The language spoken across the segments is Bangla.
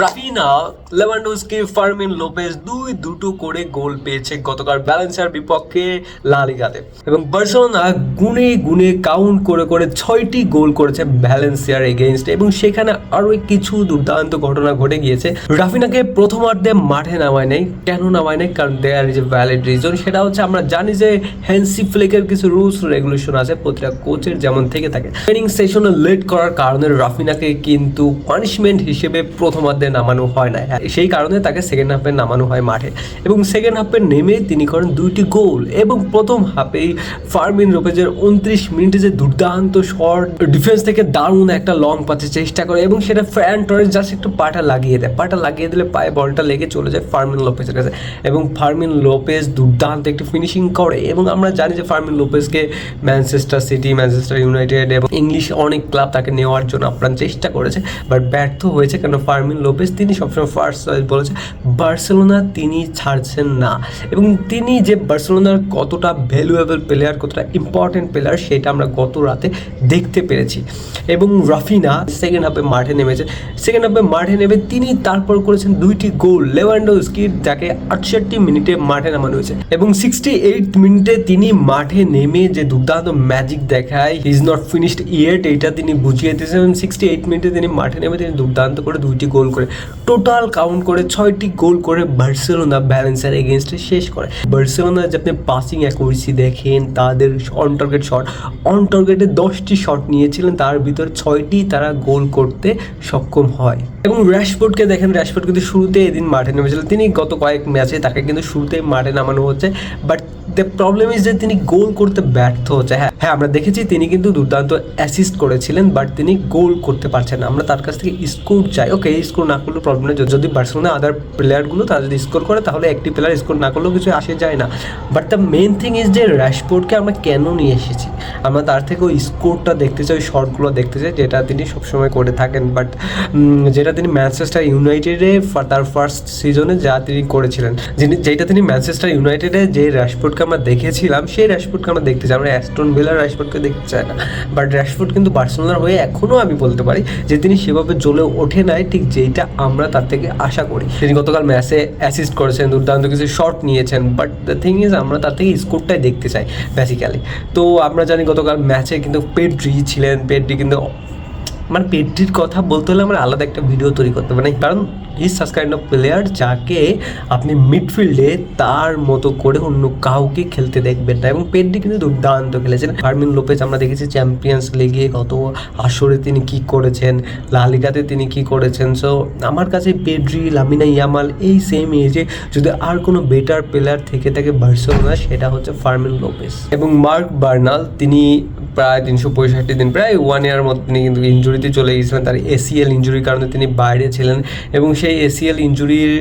রাফিনা লেভানডোস্কি, ফার্মিন লোপেজ দুই দুটো করে গোল পেয়েছে গতকাল ব্যালেন্সার বিপক্ষে লা লিগাতে। এবং বার্সেলোনা গুনে গুনে কাউন্ট করে করে ছয়টি গোল করেছে এগেইনস্ট এবং সেখানে আরও কিছু দুর্দান্ত ঘটনা ঘটে গিয়েছে। রাফিনাকে প্রথমার্ধে মাঠে নামায় নেই। কেন নামায় নেই? কারণ there is a valid reason সেটা হচ্ছে আমরা জানি যে হ্যান্সি ফ্লেকের কিছু রুলস রেগুলেশন আছে প্রতিটা কোচের যেমন থেকে থাকে। ট্রেনিং সেশনে লেট করার কারণে রাফিনাকে কিন্তু পানিশমেন্ট হিসেবে প্রথমার্ধে নামানো হয় না। সেই কারণে তাকে সেকেন্ড হাফে নামানো হয় মাঠে। এবং সেকেন্ড হাফে নেমে তিনি করেন দুইটি গোল এবং প্রথম হাফেই ফার্মিন রোপেজের উনত্রিশ মিনিটে যে দুর্দান্ত শর্ট ডিফেন্স থেকে দারুণ একটা লং পাতে চেষ্টা করে এবং সেটা ফ্যান টরেস জাস্ট একটু পাটা লাগিয়ে দেয়। পাটা লাগিয়ে দিলে পায়ে বলটা লেগে চলে যায় ফার্মিন লোপেজের কাছে। এবং ফার্মিন লোপেজ দুর্দান্ত একটি ফিনিশিং করে এবং আমরা জানি যে ফার্মিন লোপেজকে ম্যানচেস্টার সিটি ম্যানচেস্টার ইউনাইটেড এবং ইংলিশ অনেক ক্লাব তাকে নেওয়ার জন্য আপ্রাণ চেষ্টা করেছে বাট ব্যর্থ হয়েছে কেন ফার্মিন লোপেজ তিনি সবসময় ফার্স্ট চয়েস বলেছে। বার্সেলোনা তিনি ছাড়ছেন না। এবং তিনি যে বার্সেলোনার কতটা ভ্যালুয়েবল প্লেয়ার কতটা ইম্পর্টেন্ট প্লেয়ার সেটা আমরা গত রাতে দেখতে পেরেছি। এবং রাফিনা সেকেন্ড হাফে মাঠে নেমেছে। সেকেন্ড হাফে মাঠে নেমে তিনি তারপর করেছেন দুইটি গোল লেভানডোস্কি যাকে আটষট্টি মিনিটে মাঠে নামানো হয়েছে। এবং সিক্সটি এইট মিনিটে তিনি মাঠে নেমে যে দুর্দান্ত ম্যাজিক দেখায় ইজ নট ফিনিশড ইয়েট এইটা তিনি বুঝিয়ে দিয়েছেন। সিক্সটি এইট মিনিটে তিনি মাঠে নেমে তিনি দুর্দান্ত করে দুইটি গোল করে টোটাল কাউন্ট করে ছয়টি গোল করে বার্সেলোনা ব্যালেন্সের এগেনস্টে শেষ করে। বার্সেলোনা যে পাসিং অ্যাকুরেসি দেখেন, তাদের অন টার্গেট শট অন টার্গেটে দশটি শট নিয়েছিলেন, তার ভিতর ছয়টি তারা গোল করতে সক্ষম হয়। এবং র্যাশফোর্ডকে দেখেন র্যাশফোর্ড কিন্তু শুরুতে এদিন মাঠে নেমেছিলেন তিনি গত কয়েক ম্যাচে তাকে কিন্তু শুরুতেই মাঠে নামানো হচ্ছে বাট দ্য প্রবলেম ইজ যে তিনি গোল করতে ব্যর্থ হচ্ছে। হ্যাঁ হ্যাঁ আমরা দেখেছি তিনি কিন্তু দুর্দান্ত অ্যাসিস্ট করেছিলেন বাট তিনি গোল করতে পারছেন না। আমরা তার কাছ থেকে স্কোর চাই। ওকে স্কোর না করলেও প্রবলেম নেই। যদি বার্সেলোনা আদার প্লেয়ারগুলো তারা যদি স্কোর করে, তাহলে একটি প্লেয়ার স্কোর না করলেও কিছু আসে যায় না। But the main thing is যে র্যাশপোর্টকে আমরা কেন নিয়ে এসেছি? আমরা তার থেকে ওই স্কোরটা দেখতে চাই, ওই শর্টগুলো দেখতে চাই, যেটা তিনি সবসময় করে থাকেন। বাট যেটা তিনি ম্যানচেস্টার ইউনাইটেডে তার ফার্স্ট সিজনে যা তিনি করেছিলেন, যিনি যেটা তিনি ম্যানচেস্টার ইউনাইটেডে যে র্যাশফোর্ডকে আমরা দেখেছিলাম, সেই র্যাশফোর্ডকে আমরা দেখতে চাই। আমরা অ্যাস্টন ভিলার র্যাশফোর্ডকে দেখতে চায় না। বাট র্যাশফোর্ড কিন্তু বার্সেলোনার হয়ে এখনও আমি বলতে পারি যে তিনি সেভাবে জ্বলে ওঠে নাই, ঠিক যেইটা আমরা তার থেকে আশা করি। তিনি গতকাল ম্যাচে অ্যাসিস্ট করেছেন, দুর্দান্ত কিছু শট নিয়েছেন বাট দ্য থিং ইজ আমরা তার থেকে স্কোরটাই দেখতে চাই বেসিক্যালি তো আমরা জানি গতকাল ম্যাচে কিন্তু পেড্রি ছিলেন পেড্রি কিন্তু মানে পেড্রির কথা বলতে হলে আমরা আলাদা একটা ভিডিও তৈরি করতে পারি কারণ ইজ সাস কাইন্ড অফ প্লেয়ার যাকে আপনি মিডফিল্ডে তার মতো করে অন্য কাউকে খেলতে দেখবেন না। এবং পেড্রি কিন্তু দুর্দান্ত খেলেছেন। ফার্মিন লোপেজ আমরা দেখেছি চ্যাম্পিয়ন্স লিগে কত আসরে তিনি কি করেছেন লালিগাতে তিনি কি করেছেন। সো আমার কাছে পেড্রি, লামিনা ইয়ামাল এই সেম এজে যদি আর কোনো বেটার প্লেয়ার থেকে থাকে বার্সেলোনা, সেটা হচ্ছে ফার্মিন লোপেজ। এবং মার্ক বার্নাল, তিনি প্রায় তিনশো পঁয়ষট্টি দিন, প্রায় ওয়ান ইয়ার মতো তিনি কিন্তু ইঞ্জুরিতে চলে গিয়েছিলেন, তার এসিএল ইঞ্জুরির কারণে তিনি বাইরে ছিলেন এবং সেই এসিএল ইঞ্জুরির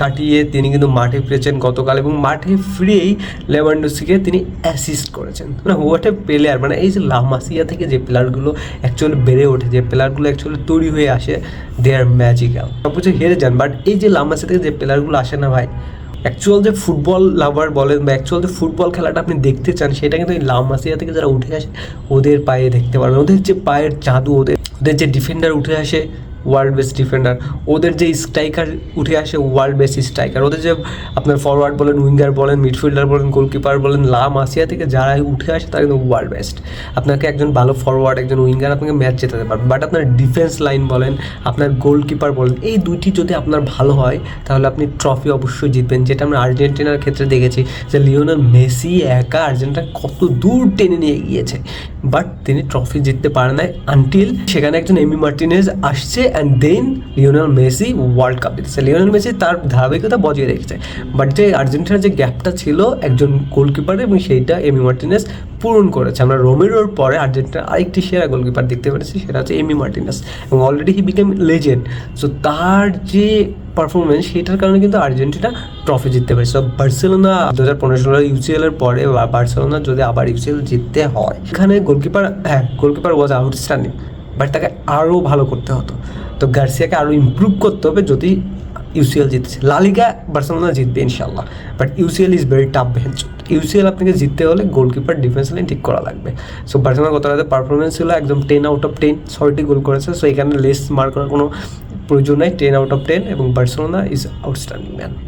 কাটিয়ে তিনি কিন্তু মাঠে ফিরেছেন গতকাল এবং মাঠে ফিরেই লেভানডোসিকে তিনি অ্যাসিস্ট করেছেন। মানে হোয়াট এ প্লেয়ার মানে এই যে লামাসিয়া থেকে যে প্লেয়ারগুলো অ্যাকচুয়ালি বেড়ে ওঠে, যে প্লেয়ারগুলো অ্যাকচুয়ালি তৈরি হয়ে আসে দে আর ম্যাজিক্যাল সব কিছু হেরে যান বাট এই যে লামাসিয়া থেকে যে প্লেয়ারগুলো আসে না ভাই অ্যাকচুয়াল যে ফুটবল লাভার বলেন বা অ্যাকচুয়াল যে ফুটবল খেলাটা আপনি দেখতে চান, সেটা কিন্তু এই লামাসিয়া থেকে যারা উঠে আসে, ওদের পায়ে দেখতে পারবেন। ওদের যে পায়ের জাদু ওদের ওদের যে ডিফেন্ডার উঠে আসে ওয়ার্ল্ড বেস্ট ডিফেন্ডার ওদের যে স্ট্রাইকার উঠে আসে ওয়ার্ল্ড বেস্ট স্ট্রাইকার ওদের যে আপনার ফরওয়ার্ড বলেন উইঙ্গার বলেন মিডফিল্ডার বলেন গোলকিপার বলেন লাম আসিয়া থেকে যারা উঠে আসে তারা কিন্তু ওয়ার্ল্ড বেস্ট আপনাকে একজন ভালো ফরওয়ার্ড একজন উইঙ্গার আপনাকে ম্যাচ জেতাতে পারবে। বাট আপনার ডিফেন্স লাইন বলেন, আপনার গোলকিপার বলেন, এই দুইটি যদি আপনার ভালো হয়, তাহলে আপনি ট্রফি অবশ্যই জিতবেন। যেটা আমরা আর্জেন্টিনার ক্ষেত্রে দেখেছি যে লিওনাল মেসি একা আর্জেন্টিনা কত দূর টেনে নিয়ে গিয়েছে। বাট তিনি ট্রফি জিততে পারে নাই আনটিল সেখানে একজন এমি মার্টিনেজ আসছে and then Lionel Messi World Cup জিতেছে। লিওনেল মেসি তার ধারাবাহিকতা বজিয়ে রেখেছে। বাট যে আর্জেন্টিনার যে গ্যাপটা ছিল একজন গোলকিপার এবং সেইটা এমি মার্টিনেস পূরণ করেছে। আমরা রোমেরোর পরে আর্জেন্টিনার আরেকটি সেরা গোলকিপার দেখতে পেরেছি, সেটা হচ্ছে এমি মার্টিনেস এবং already he became legend so তার যে পারফরমেন্স সেটার কারণে কিন্তু আর্জেন্টিনা ট্রফি জিততে পারে সো বার্সেলোনা দু হাজার পনেরো ষোলো ইউসিএল এর পরে বার্সেলোনা যদি আবার ইউসিএল জিততে হয়, এখানে গোলকিপার হ্যাঁ গোলকিপার ওয়াজ আউটস্ট্যান্ডিং বাট তাকে আরও ভালো করতে হতো। তো গার্সিয়াকে আরও ইমপ্রুভ করতে হবে যদি ইউসিএল জিতছে। লালিগা বার্সেলোনা জিতবে ইনশাল্লাহ but UCL is very tough bench UCL আপনাকে জিততে হলে গোলকিপার ডিফেন্স লাইন ঠিক করা লাগবে। সো বার্সেলোনা গত রাতে পারফরমেন্স ছিল একদম টেন আউট অফ টেন ছয়টি গোল করেছে। সো এখানে লেস মার করার কোনো প্রয়োজন নাই টেন আউট অফ টেন এবং বার্সেলোনা ইজ আউটস্ট্যান্ডিং ম্যান